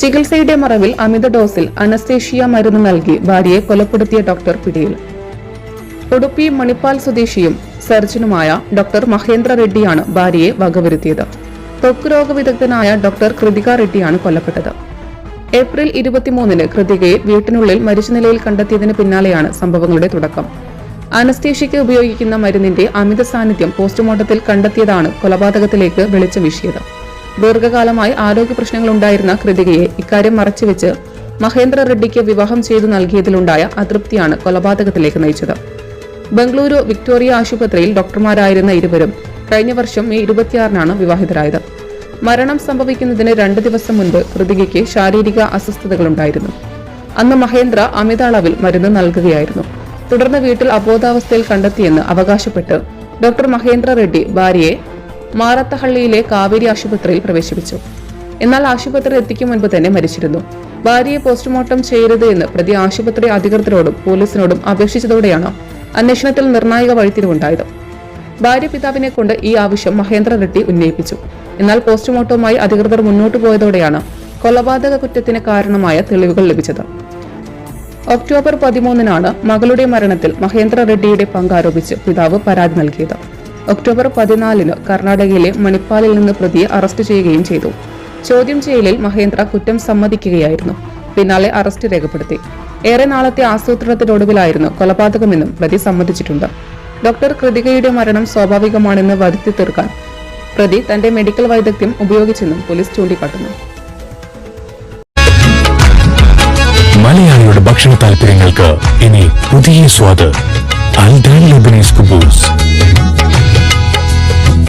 ചികിത്സയുടെ മറവിൽ അമിത ഡോസിൽ അനസ്തേഷ്യ മരുന്ന് നൽകി ഭാര്യയെ കൊലപ്പെടുത്തിയ ഡോക്ടർ പിടിയിൽ. ഉടുപ്പി മണിപ്പാൽ സ്വദേശിയും സർജനുമായ ഡോക്ടർ മഹേന്ദ്ര റെഡ്ഡിയാണ് ഭാര്യയെ വകവരുത്തിയത്. ത്വക്ക് രോഗ വിദഗ്ധനായ ഡോക്ടർ കൃതിക റെഡ്ഡിയാണ് കൊല്ലപ്പെട്ടത്. ഏപ്രിൽ ഇരുപത്തിമൂന്നിന് കൃതികയെ വീട്ടിനുള്ളിൽ മരിച്ച നിലയിൽ കണ്ടെത്തിയതിന് പിന്നാലെയാണ് സംഭവങ്ങളുടെ തുടക്കം. അനസ്തേഷ്യയ്ക്ക് ഉപയോഗിക്കുന്ന മരുന്നിന്റെ അമിത സാന്നിധ്യം പോസ്റ്റ്മോർട്ടത്തിൽ കണ്ടെത്തിയതാണ് കൊലപാതകത്തിലേക്ക് വെളിച്ചം വീശിയത്. ദീർഘകാലമായി ആരോഗ്യ പ്രശ്നങ്ങളുണ്ടായിരുന്ന കൃതികയെ ഇക്കാര്യം മറച്ചുവെച്ച് മഹേന്ദ്ര റെഡ്ഡിക്ക് വിവാഹം ചെയ്തു നൽകിയതിലുണ്ടായ അതൃപ്തിയാണ് കൊലപാതകത്തിലേക്ക് നയിച്ചത്. ബംഗളൂരു വിക്ടോറിയ ആശുപത്രിയിൽ ഡോക്ടർമാരായിരുന്ന ഇരുവരും കഴിഞ്ഞ വർഷം മെയ് ഇരുപത്തിയാറിനാണ് വിവാഹിതരായത്. മരണം സംഭവിക്കുന്നതിന് രണ്ട് ദിവസം മുൻപ് കൃതികയ്ക്ക് ശാരീരിക അസ്വസ്ഥതകളുണ്ടായിരുന്നു. അന്ന് മഹേന്ദ്ര അമിത അളവിൽ മരുന്ന് നൽകുകയായിരുന്നു. തുടർന്ന് വീട്ടിൽ അബോധാവസ്ഥയിൽ കണ്ടെത്തിയെന്ന് അവകാശപ്പെട്ട് ഡോക്ടർ മഹേന്ദ്ര റെഡ്ഡി ഭാര്യയെ മാറത്തഹള്ളിയിലെ കാവേരി ആശുപത്രിയിൽ പ്രവേശിപ്പിച്ചു. എന്നാൽ ആശുപത്രി എത്തിക്കും മുൻപ് തന്നെ മരിച്ചിരുന്നു. ഭാര്യയെ പോസ്റ്റ്മോർട്ടം ചെയ്യരുത് എന്ന് പ്രതി ആശുപത്രി അധികൃതരോടും പോലീസിനോടും അപേക്ഷിച്ചതോടെയാണ് അന്വേഷണത്തിൽ നിർണായക വഴിത്തിരിവുണ്ടായത്. ഭാര്യ പിതാവിനെ കൊണ്ട് ഈ ആവശ്യം മഹേന്ദ്ര റെഡ്ഡി ഉന്നയിപ്പിച്ചു. എന്നാൽ പോസ്റ്റ്മോർട്ടവുമായി അധികൃതർ മുന്നോട്ടു പോയതോടെയാണ് കൊലപാതക കുറ്റത്തിന് കാരണമായ തെളിവുകൾ ലഭിച്ചത്. ഒക്ടോബർ പതിമൂന്നിനാണ് മകളുടെ മരണത്തിൽ മഹേന്ദ്ര റെഡ്ഡിയുടെ പങ്കാരോപിച്ച് പിതാവ് പരാതി നൽകിയത്. ഒക്ടോബർ പതിനാലിന് കർണാടകയിലെ മണിപ്പാലിൽ നിന്ന് പ്രതിയെ അറസ്റ്റ് ചെയ്യുകയും ചെയ്തു. ചോദ്യം ചെയ്യലിൽ മഹേന്ദ്ര കുറ്റം സമ്മതിക്കുകയായിരുന്നു. പിന്നാലെ അറസ്റ്റ് രേഖപ്പെടുത്തി. ഏറെ നാളത്തെ ആസൂത്രണത്തിനൊടുവിലായിരുന്നു കൊലപാതകമെന്നും പ്രതി സമ്മതിച്ചിട്ടുണ്ട്. ഡോക്ടർ കൃതികയുടെ മരണം സ്വാഭാവികമാണെന്ന് വരുത്തി തീർക്കാൻ പ്രതി തന്റെ മെഡിക്കൽ വൈദഗ്ധ്യം ഉപയോഗിച്ചെന്നും പോലീസ് ചൂണ്ടിക്കാട്ടുന്നു. മലയാളിയുടെ ഭക്ഷണ താല്പര്യങ്ങൾക്ക് ഇനി പുതിയ സ്വാദ്. അൽദാൻ ലബനീസ് കുബൂസ്.